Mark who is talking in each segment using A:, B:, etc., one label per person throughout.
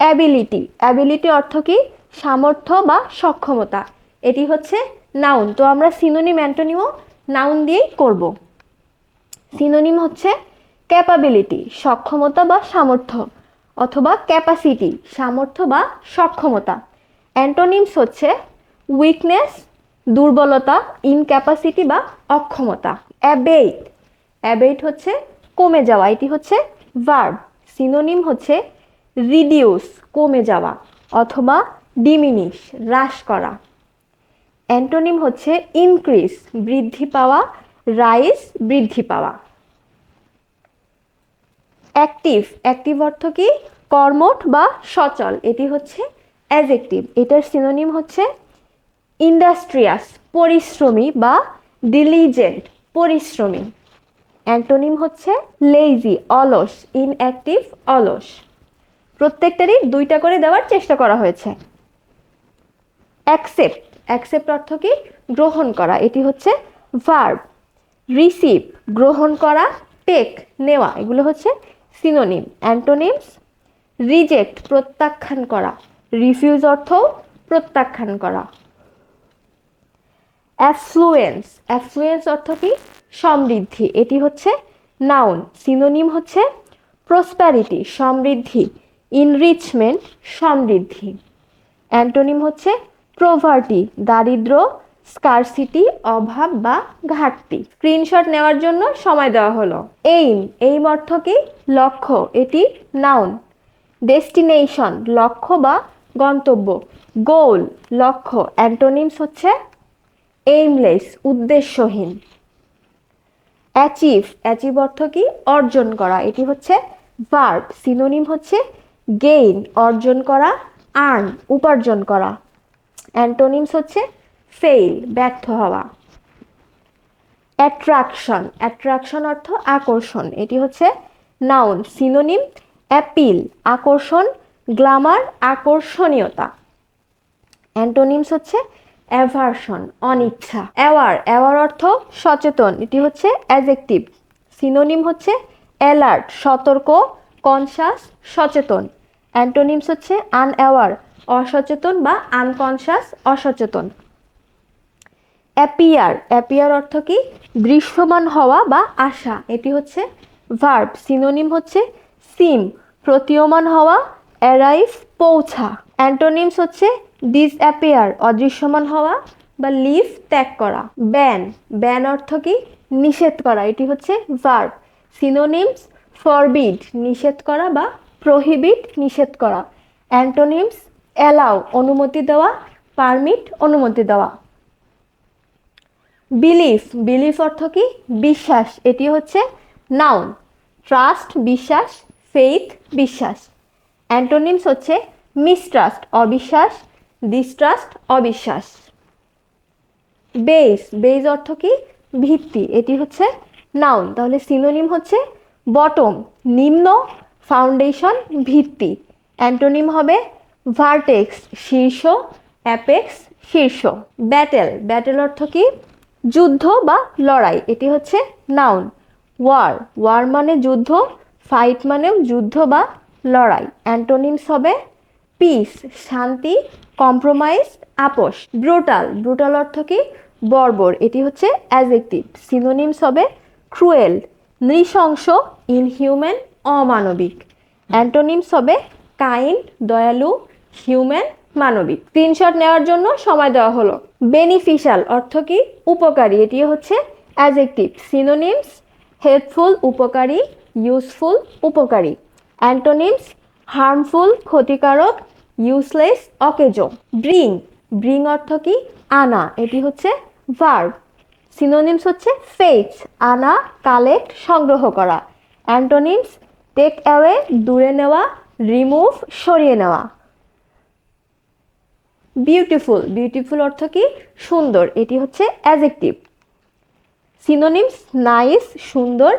A: Ability ability অর্থ কি? সামর্থ্য বা সক্ষমতা। এটি হচ্ছে নাউন তো আমরা সিনোনিম অ্যান্টোনিমও নাউন দিয়েই করব। সিনোনিম হচ্ছে ক্যাপাবিলিটি সক্ষমতা বা সামর্থ্য, অথবা ক্যাপাসিটি সামর্থ্য বা সক্ষমতা। অ্যান্টোনিমস হচ্ছে উইকনেস দুর্বলতা ইনক্যাপাসিটি বা অক্ষমতা। অ্যাবেইট অ্যাবেইট হচ্ছে কমে যাওয়া। এটি হচ্ছে ভার্ব সিনোনিম হচ্ছে রিডিউস কমে যাওয়া, অথবা ডিমিনিশ হ্রাস করা। অ্যান্টোনিম হচ্ছে ইনক্রিজ বৃদ্ধি পাওয়া রাইস বৃদ্ধি পাওয়া। অ্যাক্টিভ অ্যাক্টিভ অর্থ কি? কর্মঠ বা সচল, এটি হচ্ছে অ্যাজেক্টিভ এটার সিনোনিম হচ্ছে ইন্ডাস্ট্রিয়াস পরিশ্রমী বা ডিলিজেন্ট পরিশ্রমী। অ্যান্টোনিম হচ্ছে লেজি অলস ইনঅ্যাক্টিভ অলস। প্রত্যেকটারই দুইটা করে দেওয়ার চেষ্টা করা হয়েছে। অ্যাকসেপ্ট অ্যাকসেপ্ট অর্থ কি? গ্রহণ করা। এটি হচ্ছে ভার্ব রিসিভ গ্রহণ করা টেক নেওয়া। এগুলো হচ্ছে সিনোনিম অ্যান্টোনিমস রিজেক্ট প্রত্যাখ্যান করা। রিফিউজ অর্থ প্রত্যাখ্যান করা। অ্যাফ্লুয়েন্স অ্যাফ্লুয়েন্স অর্থ কি? সমৃদ্ধি। এটি হচ্ছে নাউন সিনোনিম হচ্ছে প্রসপ্যারিটি সমৃদ্ধি। ইনরিচমেন্ট সমৃদ্ধি। অ্যান্টোনিম হচ্ছে প্রভার্টি দারিদ্র স্কারসিটি অভাব বা ঘাটতি। স্ক্রিনশট নেওয়ার জন্য সময় দেওয়া হলো। এইম এইম অর্থ কি? লক্ষ্য, এটি নাউন ডেস্টিনেশন লক্ষ্য বা গন্তব্য। গোল লক্ষ্য। অ্যান্টোনিমস হচ্ছে এইমলেস উদ্দেশ্যহীন। অ্যাচিভ অ্যাচিভ অর্থ কি? অর্জন করা। এটি হচ্ছে ভার্ব সিনোনিম হচ্ছে গেইন অর্জন করা আর্ন উপার্জন করা। অ্যান্টোনিমস হচ্ছে ফেইল ব্যর্থ হওয়া। অ্যাট্রাকশন অ্যাট্রাকশন অর্থ আকর্ষণ। এটি হচ্ছে নাউন সিনোনিম অ্যাপিল আকর্ষণ গ্লামার আকর্ষণীয়তা। অ্যান্টোনিমস হচ্ছে অ্যাভার্সন অনিচ্ছা। অ্যাওয়ার অ্যাওয়ার অর্থ সচেতন। এটি হচ্ছে অ্যাজেক্টিভ সিনোনিম হচ্ছে অ্যালার্ট সতর্ক কনসাস, সচেতন। অ্যান্টোনিমস হচ্ছে আনঅ্যাওয়ার, অসচেতন বা আনকনসাস, অসচেতন। অ্যাপিয়ার অ্যাপিয়ার অর্থ কি? দৃশ্যমান হওয়া বা আশা এটি হচ্ছে ভার্ব, সিনোনিম হচ্ছে সিম, প্রতীয়মান হওয়া, অ্যারাইভ, পৌঁছা। অ্যান্টোনিমস হচ্ছে ডিসঅ্যাপিয়ার, অদৃশ্যমান হওয়া বা লিভ, ত্যাগ করা। ব্যান ব্যান অর্থ কি? নিষেধ করা। এটি হচ্ছে ভার্ব। সিনোনিমস ফরবিড নিষেধ করা বা প্রহিবিট নিষেধ করা। অ্যান্টোনিমস অ্যালাউ অনুমতি দেওয়া, পারমিট অনুমতি দেওয়া। বিলিফ বিলিফ অর্থ কি? বিশ্বাস, এটি হচ্ছে নাউন। ট্রাস্ট, বিশ্বাস, ফেইথ, বিশ্বাস। অ্যান্টোনিমস হচ্ছে মিসট্রাস্ট, অবিশ্বাস, ডিস্ট্রাস্ট, অবিশ্বাস। বেস বেস অর্থ কি? ভিত্তি, এটি হচ্ছে নাউন। তাহলে সিনোনিম হচ্ছে বটম, নিম্ন ফাউন্ডেশন ভিত্তি। অ্যান্টোনিম হবে ভার্টেক্স, শীর্ষ, অ্যাপেক্স, শীর্ষ। ব্যাটেল ব্যাটেল অর্থ কি? যুদ্ধ বা লড়াই, এটি হচ্ছে নাউন। ওয়ার ওয়ার মানে যুদ্ধ, ফাইট মানেও যুদ্ধ বা লড়াই। অ্যান্টোনিমস হবে পিস, শান্তি, কম্প্রোমাইজ, আপোষ। ব্রুটাল ব্রুটাল অর্থ কি? বর্বর, এটি হচ্ছে অ্যাজেক্টিভ। সিনোনিমস হবে ক্রুয়েল নৃশংস ইনহিউম্যান অমানবিক। অ্যান্টোনিমস হবে কাইন্ড দয়ালু হিউম্যান মানবিক। তিন স্ক্রিনশট নেওয়ার জন্য সময় দেওয়া হলো। বেনিফিশিয়াল অর্থ কি? উপকারী। এটি হচ্ছে অ্যাজেক্টিভ সিনোনিমস হেল্পফুল উপকারী ইউজফুল উপকারী। অ্যান্টোনিমস হার্মফুল ক্ষতিকারক ইউজলেস অকেজো। ব্রিং ব্রিং অর্থ কি? আনা। এটি হচ্ছে ভার্ব সিনোনিমস হচ্ছে ফেচ আনা কালেক্ট সংগ্রহ করা। অ্যান্টোনিমস টেক অ্যাওয়ে দূরে নেওয়া রিমুভ সরিয়ে নেওয়া। বিউটিফুল বিউটিফুল অর্থ কি? সুন্দর, এটি হচ্ছে অ্যাজেক্টিভ সিনোনিমস নাইস সুন্দর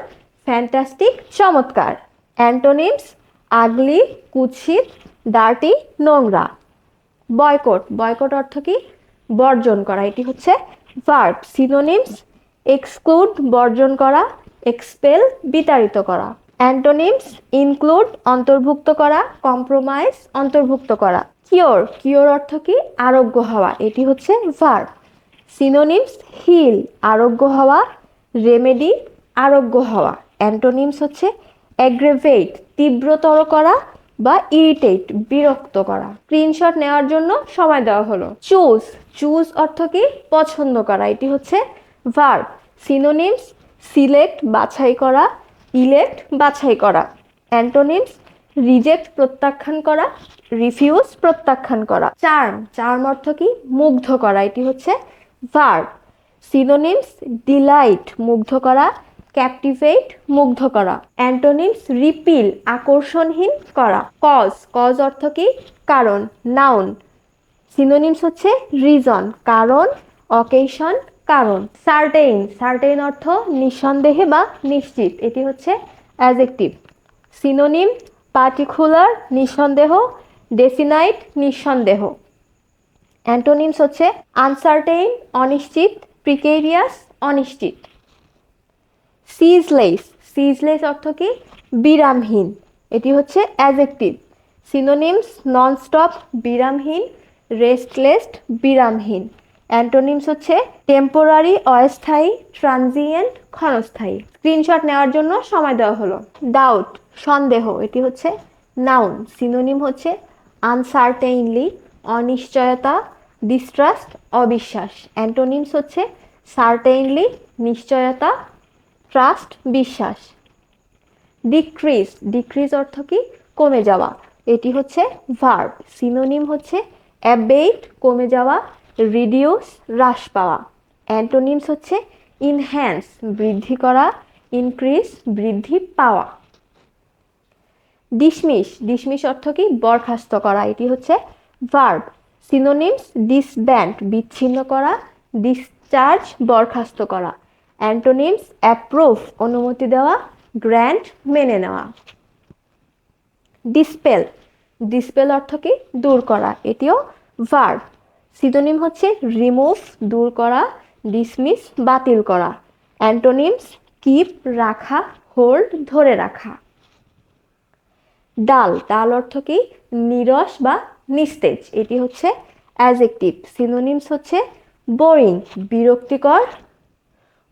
A: ফ্যান্টাস্টিক চমৎকার। অ্যান্টোনিমস আগলি কুৎসিত ডার্টি নোংরা। বয়কট বয়কট অর্থ কি? বর্জন করা, এটি হচ্ছে ভার্ব সিনোনিমস এক্সক্লুড বর্জন করা এক্সপেল বিতাড়িত করা। অ্যান্টোনিমস ইনক্লুড অন্তর্ভুক্ত করা কম্প্রোমাইজ অন্তর্ভুক্ত করা। কিওর কিওর অর্থ কি? আরোগ্য হওয়া, এটি হচ্ছে ভার্ব সিনোনিমস হিল আরোগ্য হওয়া রেমেডি আরোগ্য হওয়া। অ্যান্টোনিমস হচ্ছে অ্যাগ্রেভেট তীব্রতর করা বা ইরিটেট বিরক্ত করা। স্ক্রিনশট নেওয়ার জন্য সময় দেওয়া হলো। চুজ চুজ অর্থ কি? পছন্দ করা। এটি হচ্ছে ভার্ব সিনোনিমস সিলেক্ট বাছাই করা ইলেক্ট বাছাই করা। অ্যান্টোনিমস রিজেক্ট প্রত্যাখ্যান করা রিফিউজ প্রত্যাখ্যান করা। চার্ম চার্ম অর্থ কি? মুগ্ধ করা। এটি হচ্ছে ভার্ব সিনোনিমস ডিলাইট মুগ্ধ করা ক্যাপটিভেট মুগ্ধ করা। অ্যান্টোনিমস রিপিল আকর্ষণহীন করা। কজ কজ অর্থ কি? কারণ নাউন সিনোনিমস হচ্ছে রিজন কারণ অকেশন কারণ। সার্টেইন সার্টেইন অর্থ নিঃসন্দেহে বা নিশ্চিত। এটি হচ্ছে অ্যাজেক্টিভ সিনোনিম পার্টিকুলার নিঃসন্দেহ। ডেফিনাইট নিঃসন্দেহ। অ্যান্টোনিমস হচ্ছে আনসার্টেইন অনিশ্চিত প্রিকেরিয়াস অনিশ্চিত। সিজলেস সিজলেস অর্থ কি? বিরামহীন। এটি হচ্ছে অ্যাজেক্টিভ সিনোনিমস ননস্টপ বিরামহীন রেস্টলেস বিরামহীন। অ্যান্টোনিমস হচ্ছে টেম্পোরারি অস্থায়ী ট্রানজিয়েন্ট ক্ষণস্থায়ী। স্ক্রিনশট নেওয়ার জন্য সময় দেওয়া হলো। ডাউট সন্দেহ, এটি হচ্ছে নাউন সিনোনিম হচ্ছে আনসার্টেইনলি অনিশ্চয়তা ডিস্ট্রাস্ট অবিশ্বাস। অ্যান্টোনিমস হচ্ছে সার্টেইনলি নিশ্চয়তা ট্রাস্ট বিশ্বাস। ডিক্রিজ ডিক্রিজ অর্থ কি? কমে যাওয়া। এটি হচ্ছে ভার্ব সিনোনিম হচ্ছে অ্যাবেট কমে যাওয়া রিডিউস হ্রাস পাওয়া। অ্যান্টোনিমস হচ্ছে ইনহ্যান্স বৃদ্ধি করা ইনক্রিজ বৃদ্ধি পাওয়া। ডিসমিস ডিসমিস অর্থ কি? বরখাস্ত করা। এটি হচ্ছে ভার্ব সিনোনিমস ডিসব্যান্ড বিচ্ছিন্ন করা ডিসচার্জ বরখাস্ত করা। অ্যান্টোনিমস অ্যাপ্রুভ অনুমতি দেওয়া গ্র্যান্ট মেনে নেওয়া। ডিসপেল ডিসপেল অর্থ কি? দূর করা, এটিও ভার্ব সিনোনিম হচ্ছে রিমুভ দূর করা ডিসমিস বাতিল করা। অ্যান্টোনিমস কিপ রাখা হোল্ড ধরে রাখা। ডাল ডাল অর্থ কি? নিরস বা নিস্তেজ, এটি হচ্ছে অ্যাজেক্টিভ সিনোনিমস হচ্ছে বোরিং বিরক্তিকর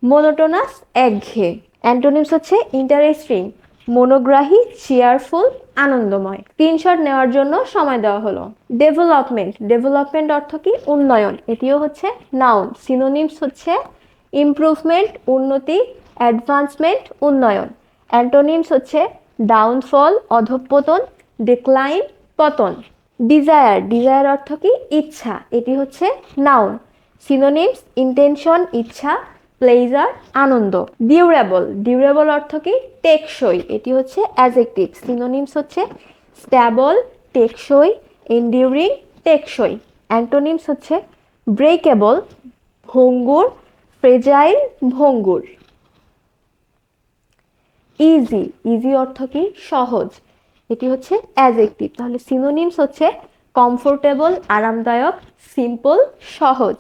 A: মোনোটোনাস একঘেয়ে। অ্যান্টোনিমস হচ্ছে ইন্টারেস্টিং মনোগ্রাহী চেয়ারফুল আনন্দময়। তিন শট নেওয়ার জন্য সময় দেওয়া হলো। ডেভেলপমেন্ট ডেভেলপমেন্ট অর্থ কি? উন্নয়ন। এটিও হচ্ছে নাউন সিনোনিমস হচ্ছে ইমপ্রুভমেন্ট উন্নতি অ্যাডভান্সমেন্ট উন্নয়ন। অ্যান্টোনিমস হচ্ছে ডাউনফল অধঃপতন ডিক্লাইন পতন। ডিজায়ার ডিজায়ার অর্থ কি? ইচ্ছা। এটি হচ্ছে নাউন সিনোনিমস ইন্টেনশন ইচ্ছা প্লেজার আনন্দ। ডিউরেবল ডিউরেবল অর্থ কি? টেকসই। এটি হচ্ছে অ্যাজেক্টিভ সিনোনিমস হচ্ছে স্ট্যাবল টেকসই এন্ডিউরিং টেকসই। অ্যান্টোনিমস হচ্ছে ব্রেকেবল ভঙ্গুর ফ্রেজাইল ভঙ্গুর। ইজি ইজি অর্থ কি? সহজ। এটি হচ্ছে অ্যাজেক্টিভ তাহলে সিনোনিমস হচ্ছে কমফোর্টেবল আরামদায়ক সিম্পল সহজ।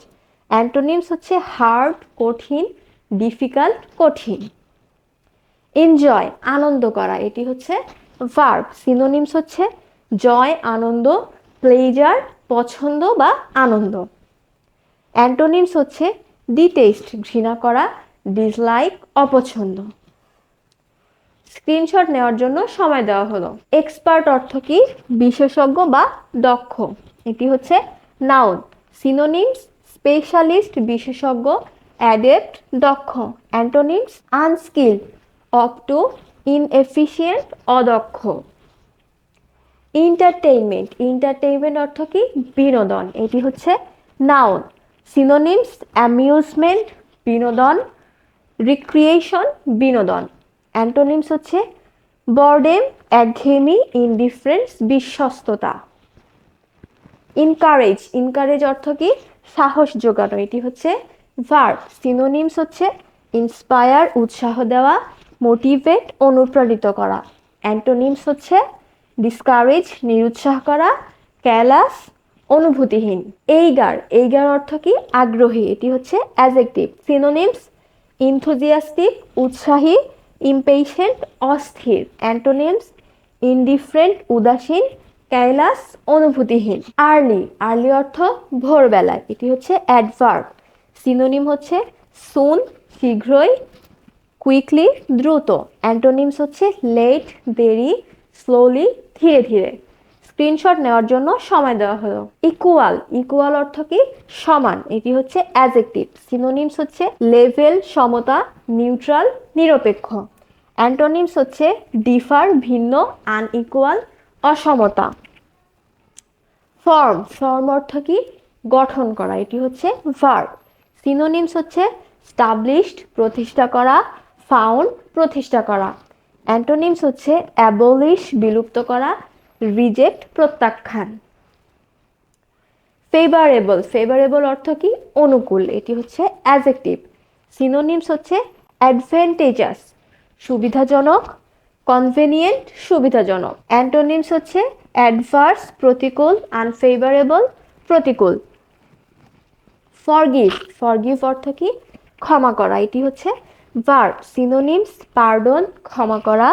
A: অ্যান্টোনিমস হচ্ছে হার্ড, কঠিন, ডিফিকাল্ট, কঠিন। এনজয়, আনন্দ করা, এটি হচ্ছে ভার্ব। সিনোনিমস হচ্ছে জয়, আনন্দ, প্লেজার, পছন্দ বা আনন্দ। অ্যান্টোনিমস হচ্ছে ডিটেস্ট ঘৃণা করা, ডিসলাইক, অপছন্দ। স্ক্রিনশট নেওয়ার জন্য সময় দেওয়া হলো। এক্সপার্ট অর্থ কি? বিশেষজ্ঞ বা দক্ষ। এটি হচ্ছে নাউন। সিনোনিমস স্পেশালিস্ট বিশেষজ্ঞ, অ্যাডেপ্ট, দক্ষ, antonyms unskilled up to inefficient অদক্ষ। এন্টারটেইনমেন্ট এন্টারটেইনমেন্ট অর্থ কি? বিনোদন। এটি হচ্ছে নাউন। সিনোনিমস, অ্যামিউজমেন্ট, বিনোদন। রিক্রিয়েশন, বিনোদন। অ্যান্টোনিমস হচ্ছে বর্ডেম, একঘেয়েমি, ইনডিফারেন্স, বিশ্বস্ততা। ইনকারেজ। ইনকারেজ অর্থ কি? সাহস যোগানো এটি হচ্ছে ভার্ব সিনোনিমস হচ্ছে ইন্সপায়ার উৎসাহ দেওয়া মোটিভেট অনুপ্রাণিত করা অ্যান্টোনিমস হচ্ছে ডিসকারেজ নিরুৎসাহ করা ক্যালাস অনুভূতিহীন। এইগার এইগার অর্থ কি? আগ্রহী, এটি হচ্ছে অ্যাজেক্টিভ সিনোনিমস ইনথুজিয়াস্টিক উৎসাহী ইম্পেশেন্ট অস্থির অ্যান্টোনিমস ইনডিফারেন্ট উদাসীন ক্যালাস অনুভূতিহীন। আর্লি আর্লি অর্থ ভোরবেলায়। এটি হচ্ছে অ্যাডভার্ব সিনোনিম হচ্ছে সুন শীঘ্রই কুইকলি দ্রুত। অ্যান্টোনিমস হচ্ছে লেট দেরি স্লোলি ধীরে ধীরে। স্ক্রিনশট নেওয়ার জন্য সময় দেওয়া হলো। ইকুয়াল ইকুয়াল অর্থ কি? সমান। এটি হচ্ছে অ্যাজেক্টিভ সিনোনিমস হচ্ছে লেভেল সমতা নিউট্রাল নিরপেক্ষ। অ্যান্টোনিমস হচ্ছে ডিফার ভিন্ন আনইকুয়াল অসমতা। ফর্ম ফর্ম অর্থ কি? গঠন করা। এটি হচ্ছে ভার্ব সিনোনিমস হচ্ছে স্টাবলিশড প্রতিষ্ঠা করা ফাউন্ড প্রতিষ্ঠা করা। অ্যান্টোনিমস হচ্ছে অ্যাবলিশ বিলুপ্ত করা রিজেক্ট প্রত্যাখ্যান। ফেভারেবল ফেভারেবল অর্থ কি? অনুকূল। এটি হচ্ছে অ্যাজেক্টিভ সিনোনিমস হচ্ছে অ্যাডভেন্টেজাস সুবিধাজনক কনভেনিয়েন্ট, সুবিধাজনক। অ্যান্টোনিমস হচ্ছে অ্যাডভার্স, প্রতিকূল আনফেভারেবল প্রতিকূল। ফরগিভ ফরগিভ অর্থ কি? ক্ষমা করা। এটি হচ্ছে ভার্ব, সিনোনিমস, পার্ডন, ক্ষমা করা।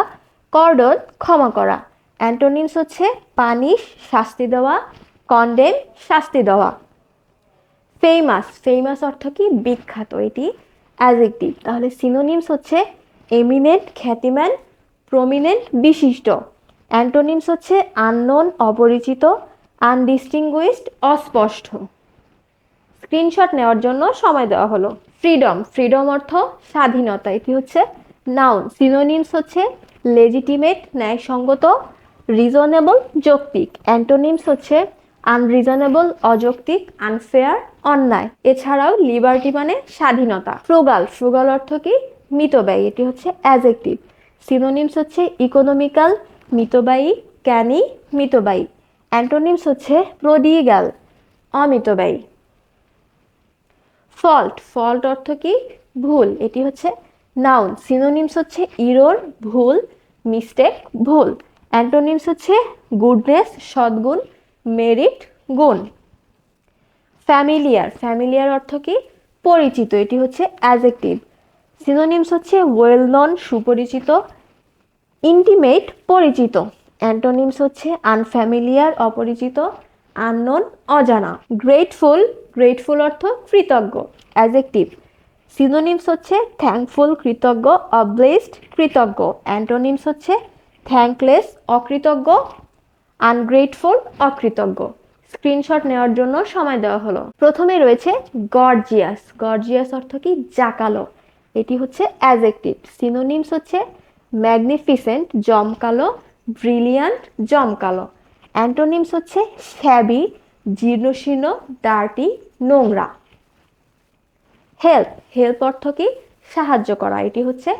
A: কর্ডন, ক্ষমা করা। অ্যান্টোনিমস হচ্ছে পানিশ, শাস্তি দেওয়া। কন্ডেম, শাস্তি দেওয়া। ফেমাস ফেমাস অর্থ কি? বিখ্যাত। এটি অ্যাজেক্টিভ তাহলে সিনোনিমস হচ্ছে এমিনেন্ট, খ্যাতিমান প্রমিনেন্ট বিশিষ্ট। অ্যান্টোনিমস হচ্ছে আননোন, অপরিচিত, আনডিস্টিংগুইশড, অস্পষ্ট। স্ক্রিনশট নেওয়ার জন্য সময় দেওয়া হলো। ফ্রিডম ফ্রিডম অর্থ স্বাধীনতা। এটি হচ্ছে নাউন। সিনোনিমস হচ্ছে লেজিটিমেট, ন্যায়সঙ্গত, রিজনেবল, যৌক্তিক। অ্যান্টোনিমস হচ্ছে আনরিজনেবল, অযৌক্তিক, আনফেয়ার, অন্যায়। এছাড়াও লিবার্টি মানে স্বাধীনতা। ফ্রুগাল। ফ্রুগাল অর্থ কি? মিতব্যয়ী। এটি হচ্ছে অ্যাজেক্টিভ। সিনোনিমস হচ্ছে ইকোনমিক্যাল মিতব্যয়ী ক্যানি মিতব্যয়ী অ্যান্টোনিমস হচ্ছে প্রডিগাল অমিতব্যয়ী ফল্ট ফল্ট অর্থ কি? ভুল। এটি হচ্ছে নাউন সিনোনিমস হচ্ছে ইরোর ভুল মিস্টেক ভুল। অ্যান্টোনিমস হচ্ছে গুডনেস সদ্গুণ মেরিট গুণ। ফ্যামিলিয়ার ফ্যামিলিয়ার অর্থ কি? পরিচিত। এটি হচ্ছে অ্যাজেক্টিভ সিনোনিমস হচ্ছে ওয়েল নন, সুপরিচিত, ইন্টিমেট, পরিচিত। অ্যান্টোনিমস হচ্ছে আনফ্যামিলিয়ার, অপরিচিত, আননোন, অজানা। গ্রেটফুল গ্রেটফুল অর্থ কৃতজ্ঞ অ্যাজেক্টিভ সিনোনিমস হচ্ছে থ্যাঙ্কফুল, কৃতজ্ঞ, অব্লেসড, কৃতজ্ঞ। অ্যান্টোনিমস হচ্ছে থ্যাঙ্কলেস, অকৃতজ্ঞ, আনগ্রেটফুল, অকৃতজ্ঞ। স্ক্রিনশট নেওয়ার জন্য সময় দেওয়া হলো। প্রথমে রয়েছে গর্জিয়াস। গর্জিয়াস অর্থ কি? জাকালো। এটি হচ্ছে অ্যাজেক্টিভ। সিনোনিমস হচ্ছে ম্যাগনিফিসেন্ট জমকালো ব্রিলিয়ান্ট জমকালো। অ্যান্টোনিমস হচ্ছে শ্যাবি জীর্ণশীর্ণ ডার্টি নোংরা। হেল্প হেল্প অর্থ কি? সাহায্য করা। এটি হচ্ছে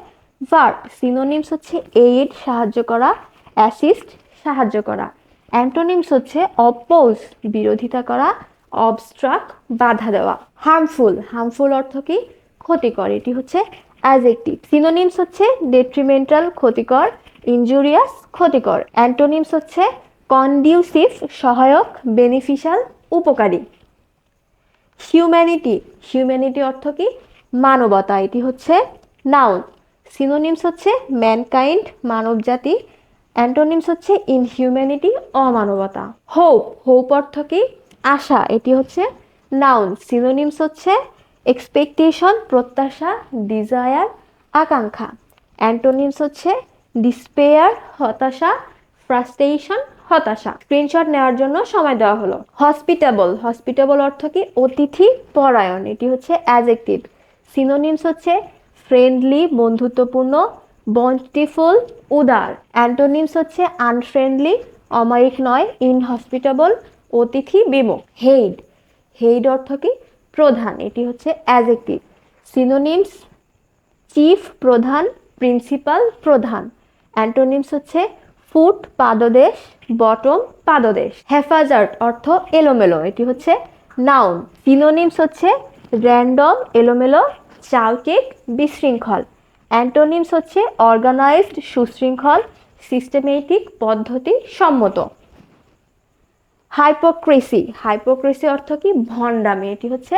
A: ভার্ব সিনোনিমস হচ্ছে এইড সাহায্য করা। অ্যাসিস্ট সাহায্য করা। অ্যান্টোনিমস হচ্ছে অপোজ বিরোধিতা করা অবস্ট্রাক বাধা দেওয়া। হার্মফুল হার্মফুল অর্থ কি? ক্ষতিকর। এটি হচ্ছে অ্যাজেক্টিভ সিনোনিমস হচ্ছে ডেট্রিমেন্টাল ক্ষতিকর ইনজুরিয়াস ক্ষতিকর। অ্যান্টোনিমস হচ্ছে কন্ডিউসিভ সহায়ক বেনিফিশিয়াল উপকারী। হিউম্যানিটি হিউম্যানিটি অর্থ কি? মানবতা। এটি হচ্ছে নাউন সিনোনিমস হচ্ছে ম্যানকাইন্ড মানবজাতি। অ্যান্টোনিমস হচ্ছে ইনহিউম্যানিটি অমানবতা। হোপ হোপ অর্থ কি? আশা। এটি হচ্ছে নাউন সিনোনিমস হচ্ছে এক্সপেকটেশন প্রত্যাশা ডিজায়ার আকাঙ্ক্ষা। অ্যান্টোনিমস হচ্ছে ডিসপেয়ার হতাশা ফ্রাস্ট্রেশন হতাশা। স্ক্রিনশট নেওয়ার জন্য সময় দেওয়া হলো। হসপিটেবল হসপিটেবল অর্থ কি? অতিথি, পরায়ণ। এটি হচ্ছে অ্যাজেক্টিভ সিনোনিমস হচ্ছে ফ্রেন্ডলি বন্ধুত্বপূর্ণ বন্টিফুল উদার। অ্যান্টোনিমস হচ্ছে আনফ্রেন্ডলি অমায়িক নয় ইনহসপিটেবল অতিথি, বিমুখ। হেইড হেইড অর্থ কি? প্রধান, এটি হচ্ছে অ্যাজেক্টিভ সিনোনিমস চিফ প্রধান প্রিন্সিপাল প্রধান। অ্যান্টোনিমস হচ্ছে ফুট পাদদেশ বটম পাদদেশ। হেফাজার্ট অর্থ এলোমেলো, এটি হচ্ছে নাউন সিনোনিমস হচ্ছে র্যান্ডম এলোমেলো, চালকেক, বিশৃঙ্খল। অ্যান্টোনিমস হচ্ছে অর্গানাইজড সুশৃঙ্খল সিস্টেমেটিক পদ্ধতি সম্মত হাইপোক্রেসি হাইপোক্রেসি অর্থ কি? ভণ্ডামি। এটি হচ্ছে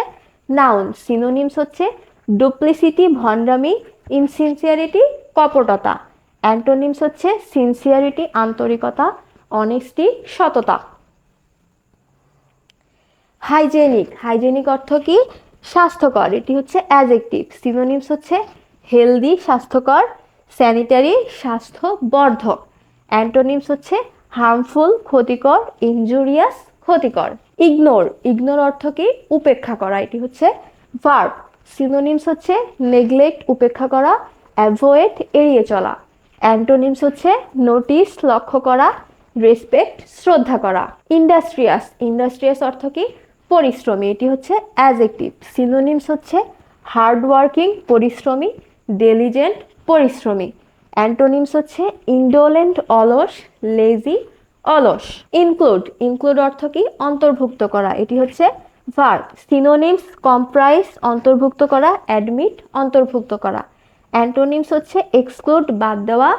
A: নাউন সিনোনিমস হচ্ছে ডুপ্লিসিটি ভণ্ডামি ইনসিনসিয়ারিটি কপটতা। অ্যান্টোনিমস হচ্ছে সিনসিয়ারিটি আন্তরিকতা অনেস্টি সততা। হাইজেনিক হাইজেনিক অর্থ কি? স্বাস্থ্যকর। এটি হচ্ছে অ্যাজেক্টিভ সিনোনিমস হচ্ছে হেলদি স্বাস্থ্যকর স্যানিটারি স্বাস্থ্যবর্ধক। অ্যান্টোনিমস হচ্ছে হার্মফুল, ক্ষতিকর, ইনজুরিয়াস, ক্ষতিকর। ইগনোর ইগনোর অর্থ কি? উপেক্ষা করা। এটি হচ্ছে ভার্ব সিনোনিমস হচ্ছে নেগলেক্ট উপেক্ষা করা অ্যাভয়েড এড়িয়ে চলা। অ্যান্টোনিমস হচ্ছে নোটিস লক্ষ্য করা রেসপেক্ট শ্রদ্ধা করা। ইন্ডাস্ট্রিয়াস ইন্ডাস্ট্রিয়াস অর্থ কি? পরিশ্রমী। এটি হচ্ছে অ্যাজেক্টিভ সিনোনিমস হচ্ছে হার্ডওয়ার্কিং পরিশ্রমী ডেলিজেন্ট পরিশ্রমী। অ্যান্টোনিমস হচ্ছে ইন্ডোলেন্ট অলস লেজি অলস। ইনক্লুড ইনক্লুড অর্থ কি? অন্তর্ভুক্ত করা। এটি হচ্ছে ভার্ব সিনোনিমস কম্প্রাইজ অন্তর্ভুক্ত করা। অ্যাডমিট অন্তর্ভুক্ত করা। অ্যান্টোনিমস হচ্ছে এক্সক্লুড বাদ দেওয়া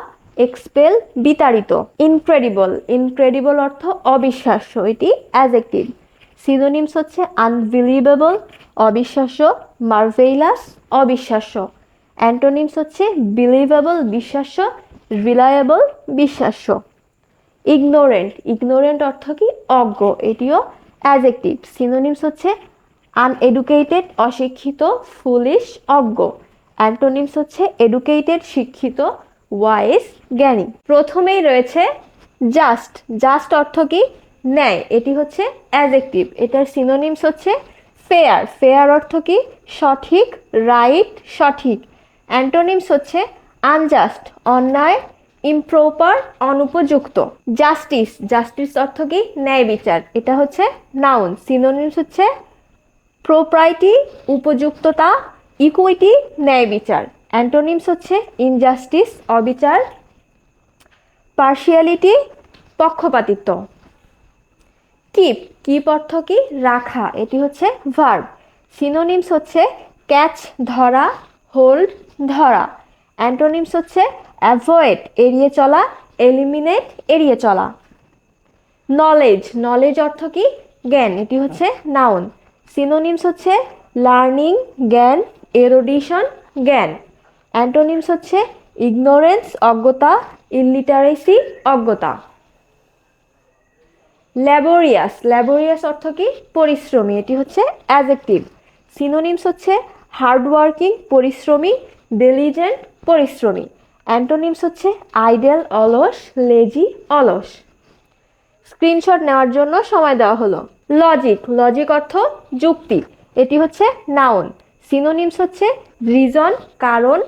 A: এক্সপেল বিতাড়িত। ইনক্রেডিবল ইনক্রেডিবল অর্থ অবিশ্বাস্য। এটি অ্যাজেক্টিভ সিনোনিমস হচ্ছে আনবিলিভেবল অবিশ্বাস্য মার্ভেইলাস অবিশ্বাস্য। অ্যান্টোনিমস হচ্ছে বিলিভেবল বিশ্বাস্য রিলায়েবল বিশ্বাস্য। ইগনোরেন্ট ইগনোরেন্ট অর্থ কি? অজ্ঞ। এটিও অ্যাজেক্টিভ সিনোনিমস হচ্ছে আনএডুকেটেড অশিক্ষিত ফুলিশ অজ্ঞ। অ্যান্টোনিমস হচ্ছে এডুকেটেড শিক্ষিত ওয়াইস জ্ঞানী। প্রথমেই রয়েছে জাস্ট জাস্ট অর্থ কি? ন্যায়। এটি হচ্ছে অ্যাজেক্টিভ এটার সিনোনিমস হচ্ছে ফেয়ার ফেয়ার অর্থ কি? সঠিক রাইট সঠিক। অ্যান্টোনিমস হচ্ছে আনজাস্ট, অন্যায়, ইমপ্রপার, অনুপযুক্ত। জাস্টিস জাস্টিস অর্থ কি? ন্যায় বিচার। এটা হচ্ছে নাউন। সিনোনিমস হচ্ছে প্রোপ্রাইটি, উপযুক্ততা, ইকুইটি, ন্যায় বিচার। অ্যান্টোনিমস হচ্ছে ইনজাস্টিস, অবিচার, পার্শিয়ালিটি, পক্ষপাতিত্ব। কিপ। কিপ অর্থ কি? রাখা। এটি হচ্ছে ভার্ব। সিনোনিমস হচ্ছে ক্যাচ, ধরা হোল্ড ধরা। অ্যান্টোনিমস হচ্ছে অ্যাভয়েড এড়িয়ে চলা এলিমিনেট এড়িয়ে চলা। নলেজ নলেজ অর্থ কি? জ্ঞান, এটি হচ্ছে নাউন সিনোনিমস হচ্ছে লার্নিং জ্ঞান এরোডিশন জ্ঞান। অ্যান্টোনিমস হচ্ছে ইগনোরেন্স অজ্ঞতা ইলিটারেসি অজ্ঞতা। ল্যাবোরিয়াস ল্যাবোরিয়াস অর্থ কি? পরিশ্রমী, এটি হচ্ছে অ্যাজেক্টিভ সিনোনিমস হচ্ছে হার্ডওয়ার্কিং, পরিশ্রমী ডেলিজেন্ট পরিশ্রমী। অ্যান্টোনিমস হচ্ছে আইডেল অলস লেজি অলস। স্ক্রিনশট নেওয়ার জন্য সময় দেওয়া হলো। লজিক লজিক অর্থ যুক্তি। এটি হচ্ছে নাউন সিনোনিমস হচ্ছে রিজন কারণ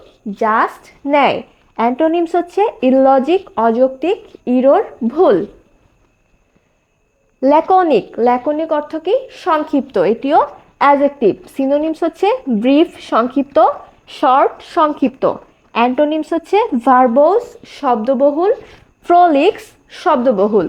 A: জাস্ট ন্যায়। অ্যান্টোনিমস হচ্ছে ইললজিক অযৌক্তিক ইরোর ভুল। ল্যাকনিক ল্যাকনিক অর্থ কি? সংক্ষিপ্ত। এটিও অ্যাজেক্টিভ সিনোনিমস হচ্ছে ব্রিফ, সংক্ষিপ্ত, শর্ট, সংক্ষিপ্ত। অ্যান্টোনিমস হচ্ছে ভার্বোস, শব্দবহুল প্রোলিক্স শব্দবহুল।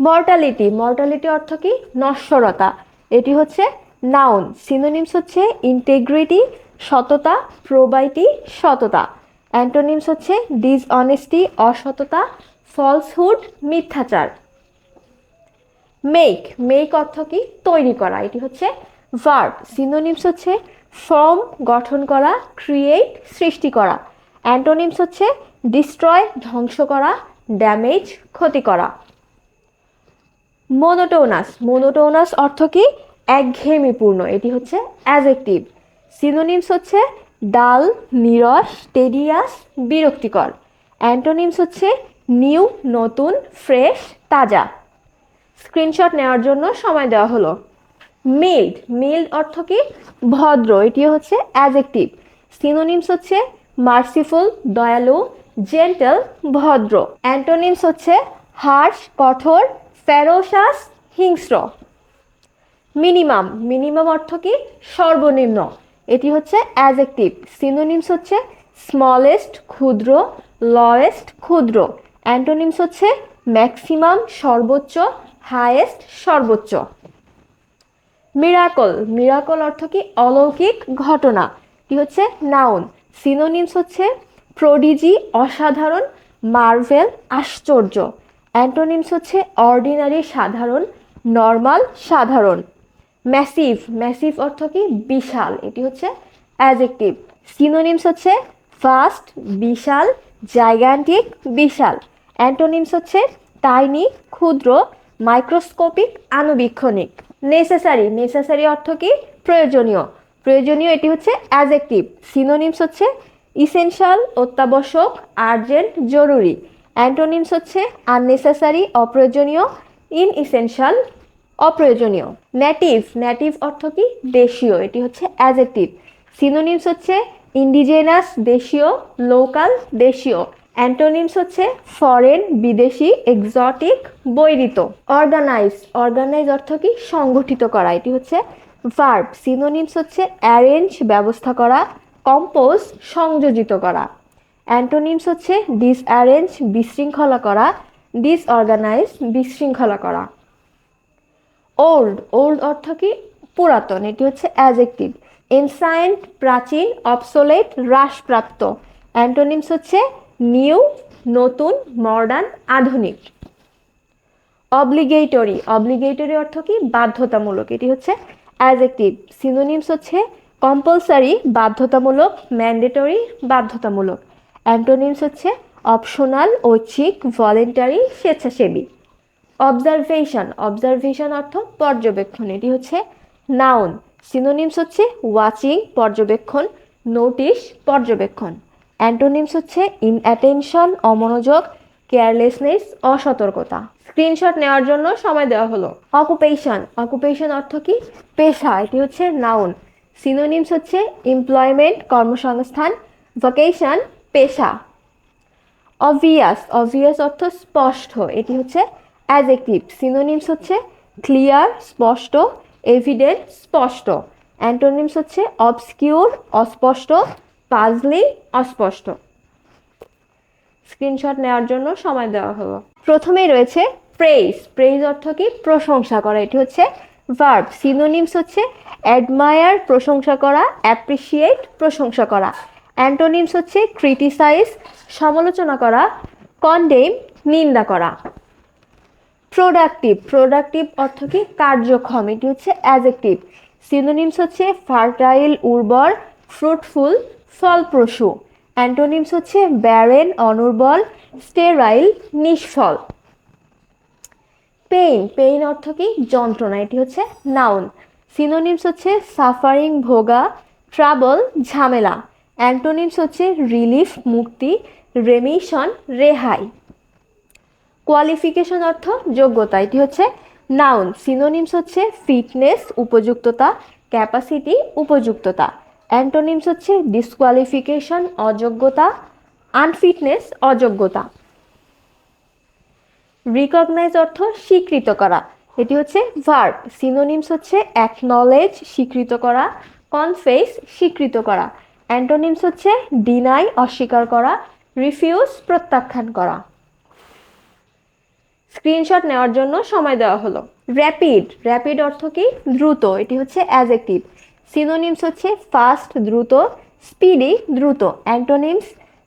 A: মর্টালিটি মর্টালিটি অর্থ কি? নশ্বরতা। এটি হচ্ছে নাউন। সিনোনিমস হচ্ছে ইন্টেগ্রিটি, সততা, প্রোবাইটি, সততা। অ্যান্টোনিমস হচ্ছে ডিসঅনেস্টি, অসততা, ফলসহুড, মিথ্যাচার। মেক মেক অর্থ কি? তৈরি করা। এটি হচ্ছে ভার্ব সিনোনিমস হচ্ছে ফর্ম গঠন করা ক্রিয়েট সৃষ্টি করা। অ্যান্টোনিমস হচ্ছে ডিস্ট্রয় ধ্বংস করা ড্যামেজ ক্ষতি করা। মোনোটোনাস মোনোটোনাস অর্থ কি? একঘেয়েমিপূর্ণ, এটি হচ্ছে অ্যাজেক্টিভ সিনোনিমস হচ্ছে ডাল নিরস টেডিয়াস বিরক্তিকর। অ্যান্টোনিমস হচ্ছে নিউ নতুন ফ্রেশ তাজা। স্ক্রিনশট নেওয়ার জন্য সময় দেওয়া হলো। মিল্ড মিল্ড অর্থ কি? ভদ্র এটি হচ্ছে অ্যাজেক্টিভ সিনোনিমস হচ্ছে মার্সিফুল দয়ালু জেন্টেল ভদ্র। অ্যান্টোনিমস হচ্ছে হার্শ কঠোর ফেরোসাস হিংস্র। মিনিমাম মিনিমাম অর্থ কি? সর্বনিম্ন। এটি হচ্ছে অ্যাজেক্টিভ সিনোনিমস হচ্ছে স্মলেস্ট ক্ষুদ্র লয়েস্ট ক্ষুদ্র। অ্যান্টোনিমস হচ্ছে ম্যাক্সিমাম সর্বোচ্চ হায়েস্ট সর্বোচ্চ। মিরাকল। মিরাকল অর্থ কি? অলৌকিক ঘটনা। এটি হচ্ছে? নাউন। সিনোনিমস হচ্ছে প্রডিজি, অসাধারণ, মার্ভেল, আশ্চর্য। অ্যান্টোনিমস হচ্ছে অর্ডিনারি, সাধারণ, নর্মাল, সাধারণ। ম্যাসিভ ম্যাসিভ অর্থ কি? বিশাল। এটি হচ্ছে অ্যাজেক্টিভ সিনোনিমস হচ্ছে ফাস্ট বিশাল জাইগ্যান্টিক বিশাল। অ্যান্টোনিমস হচ্ছে টাইনি ক্ষুদ্র মাইক্রোস্কোপিক আনুবীক্ষণিক নেসেসারি নেসেসারি অর্থ কি? প্রয়োজনীয়। প্রয়োজনীয় এটি হচ্ছে অ্যাজেক্টিভ সিনোনিমস হচ্ছে ইসেনশিয়াল অত্যাবশ্যক আর্জেন্ট জরুরি। অ্যান্টোনিমস হচ্ছে আননেসেসারি অপ্রয়োজনীয় ইন ইসেনশিয়াল অপ্রয়োজনীয়। নেটিভ নেটিভ অর্থ কি? দেশীয়, এটি হচ্ছে অ্যাজেক্টিভ সিনোনিমস হচ্ছে ইন্ডিজেনাস দেশীয় লোকাল দেশীয়। অ্যান্টোনিমস হচ্ছে ফরেন বিদেশি এক্সটিক বৈরিত। অর্গানাইজ অর্গানাইজ অর্থ কি? সংগঠিত করা। এটি হচ্ছে ভার্ব সিনোনিমস হচ্ছে অ্যারেঞ্জ ব্যবস্থা করা। কম্পোজ সংযোজিত করা। অ্যান্টোনিমস হচ্ছে ডিসঅ্যারেঞ্জ বিশৃঙ্খলা করা। ডিসঅর্গানাইজ বিশৃঙ্খলা করা। ওল্ড ওল্ড অর্থ কি? পুরাতন। এটি হচ্ছে অ্যাজেক্টিভ এনসায়েন্ট প্রাচীন অবসোলেট হ্রাসপ্রাপ্ত। অ্যান্টোনিমস হচ্ছে নিউ, নতুন মডার্ন আধুনিক। অব্লিগেটরি অব্লিগেটরি অর্থ কি? বাধ্যতামূলক। এটি হচ্ছে অ্যাজেক্টিভ সিনোনিমস হচ্ছে কম্পালসারি বাধ্যতামূলক ম্যান্ডেটরি বাধ্যতামূলক। অ্যান্টোনিমস হচ্ছে অপশনাল ঐচ্ছিক ভলেন্টারি স্বেচ্ছাসেবী। অবজারভেশন অবজারভেশন অর্থ পর্যবেক্ষণ। এটি হচ্ছে নাউন সিনোনিমস হচ্ছে ওয়াচিং পর্যবেক্ষণ নোটিশ পর্যবেক্ষণ। অ্যান্টোনিমস হচ্ছে ইন অ্যাটেনশন অমনোযোগ, কেয়ারলেসনেস, অসতর্কতা। স্ক্রিনশট নেওয়ার জন্য সময় দেওয়া হলো। অকুপেশন। অকুপেশন অর্থ কি? পেশা। এটি হচ্ছে নাউন। সিনোনিমস হচ্ছে এমপ্লয়মেন্ট, কর্মসংস্থান, ভোকেশন, পেশা। অবভিয়াস। অবভিয়াস অর্থ স্পষ্ট। এটি হচ্ছে অ্যাজেক্টিভ সিনোনিমস হচ্ছে ক্লিয়ার, স্পষ্ট, এভিডেন্ট, স্পষ্ট। অ্যান্টোনিমস হচ্ছে অবসকিউর, অস্পষ্ট পাজলি অস্পষ্ট। স্ক্রিনশট নেওয়ার জন্য সময় দেওয়া হলো। প্রথমেই রয়েছে প্রেইজ প্রেইজ অর্থ কি? প্রশংসা করা। এটি হচ্ছে ভার্ব সিনোনিমস হচ্ছে অ্যাডমায়ার প্রশংসা করা অ্যাপ্রিসিয়েট প্রশংসা করা। অ্যান্টোনিমস হচ্ছে ক্রিটিসাইজ সমালোচনা করা কন্ডেম নিন্দা করা। প্রোডাক্টিভ প্রোডাক্টিভ অর্থ কি? কার্যক্ষম। এটি হচ্ছে অ্যাজেক্টিভ সিনোনিমস হচ্ছে ফার্টাইল উর্বর ফ্রুটফুল ফলপ্রসূ। অ্যান্টোনিমস হচ্ছে ব্যারেন অনুর্বল স্টেরাইল নিষ্ফল। পেইন পেইন অর্থ কি? যন্ত্রণা, এটি হচ্ছে নাউন সিনোনিমস হচ্ছে সাফারিং ভোগা ট্রাবল ঝামেলা। অ্যান্টোনিমস হচ্ছে রিলিফ মুক্তি রেমিশন রেহাই। কোয়ালিফিকেশন অর্থ যোগ্যতা, এটি হচ্ছে নাউন সিনোনিমস হচ্ছে ফিটনেস উপযুক্ততা ক্যাপাসিটি উপযুক্ততা। অ্যান্টোনিমস হচ্ছে ডিসকোয়ালিফিকেশন অযোগ্যতা আনফিটনেস অযোগ্যতা। রিকগনাইজ অর্থ স্বীকৃত করা। এটি হচ্ছে ভার্ব সিনোনিমস হচ্ছে অ্যাকনলেজ স্বীকৃত করা কনফেস স্বীকৃত করা। অ্যান্টোনিমস হচ্ছে ডিনাই অস্বীকার করা রিফিউজ প্রত্যাখ্যান করা। স্ক্রিনশট নেওয়ার জন্য সময় দেওয়া হলো। র্যাপিড র্যাপিড অর্থ কি? দ্রুত, এটি হচ্ছে অ্যাজেক্টিভ সিনোনিমস হচ্ছে ফাস্ট দ্রুত স্পিডি দ্রুত। অ্যান্টোনিমস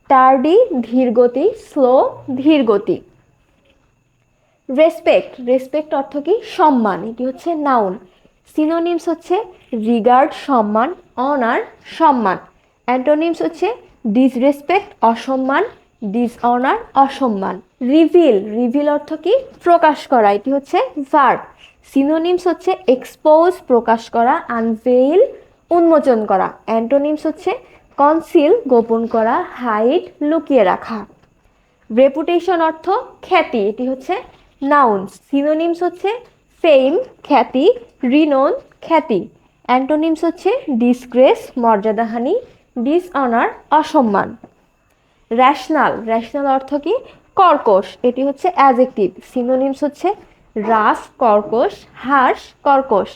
A: টার্ডি ধীরগতি স্লো ধীরগতি। রেসপেক্ট রেসপেক্ট অর্থ কি? সম্মান, এটি হচ্ছে নাউন সিনোনিমস হচ্ছে রিগার্ড সম্মান অনার সম্মান। অ্যান্টোনিমস হচ্ছে ডিসরেসপেক্ট অসম্মান ডিসঅনার অসম্মান। রিভিল রিভিল অর্থ কি? প্রকাশ করা, এটি হচ্ছে ভার্ব সিনোনিমস হচ্ছে এক্সপোজ প্রকাশ করা আনভেইল উন্মোচন করা। অ্যান্টোনিমস হচ্ছে কনসিল গোপন করা হাইট লুকিয়ে রাখা। রেপুটেশন অর্থ খ্যাতি, এটি হচ্ছে নাউন সিনোনিমস হচ্ছে ফেম খ্যাতি রিনোন খ্যাতি। অ্যান্টোনিমস হচ্ছে ডিসগ্রেস মর্যাদাহানি ডিসঅনার অসম্মান। র্যাশনাল র্যাশনাল অর্থ কি? কর্কশ, এটি হচ্ছে অ্যাজেক্টিভ সিনোনিমস হচ্ছে রাফ কর্কশ, হার্শ কর্কশ।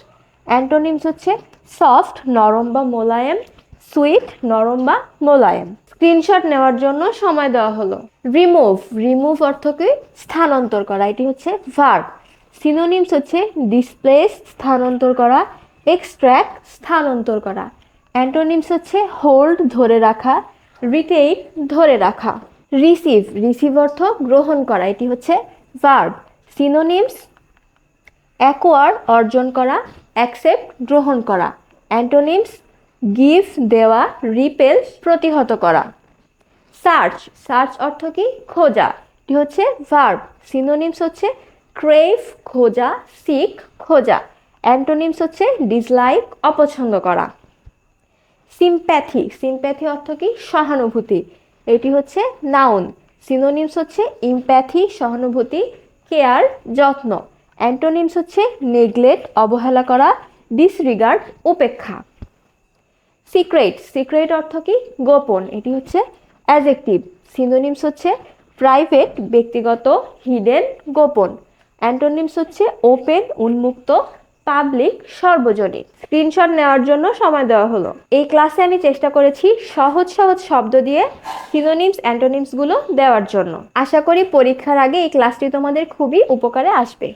A: অ্যান্টোনিমস হচ্ছে সফট নরম বা মোলায়েম সুইট নরম বা মোলায়েম। স্ক্রিনশট নেওয়ার জন্য সময় দেওয়া হলো। রিমুভ রিমুভ অর্থকে স্থানান্তর করা। এটি হচ্ছে ভার্ব সিনোনিমস হচ্ছে ডিসপ্লেস স্থানান্তর করা এক্সট্র্যাক্ট স্থানান্তর করা। অ্যান্টোনিমস হচ্ছে হোল্ড ধরে রাখা রিটেইন ধরে রাখা। রিসিভ রিসিভ অর্থ গ্রহণ করা। এটি হচ্ছে ভার্ব সিনোনিমস অ্যাকোয়ার অর্জন করা, অ্যাকসেপ্ট গ্রহণ করা, অ্যান্টোনিমস গিভ দেওয়া, রিপেল প্রতিহত করা। সার্চ সার্চ অর্থ কি? খোঁজা। এটি হচ্ছে ভার্ব। সিনোনিমস হচ্ছে ক্রেভ খোঁজা, সিক, খোঁজা। অ্যান্টোনিমস হচ্ছে ডিসলাইক, অপছন্দ করা। সিম্প্যাথি সিম্প্যাথি অর্থ কি? সহানুভূতি। এটি হচ্ছে নাউন। সিনোনিমস হচ্ছে ইমপ্যাথি, সহানুভূতি কেয়ার, যত্ন। অ্যান্টোনিমস হচ্ছে নেগলেট অবহেলা করা ডিসরিগার্ড উপেক্ষা। সিক্রেট সিক্রেট অর্থ কি? গোপন, এটি হচ্ছে অ্যাজেক্টিভ সিনোনিমস হচ্ছে প্রাইভেট ব্যক্তিগত হিডেন গোপন। অ্যান্টোনিমস হচ্ছে ওপেন উন্মুক্ত পাবলিক সর্বজনীন। স্ক্রিনশট নেওয়ার জন্য সময় দেওয়া হলো। এই ক্লাসে আমি চেষ্টা করেছি সহজ সহজ শব্দ দিয়ে সিনোনিমস অ্যান্টোনিমসগুলো দেওয়ার জন্য। আশা করি পরীক্ষার আগে এই ক্লাসটি তোমাদের খুবই উপকারে আসবে।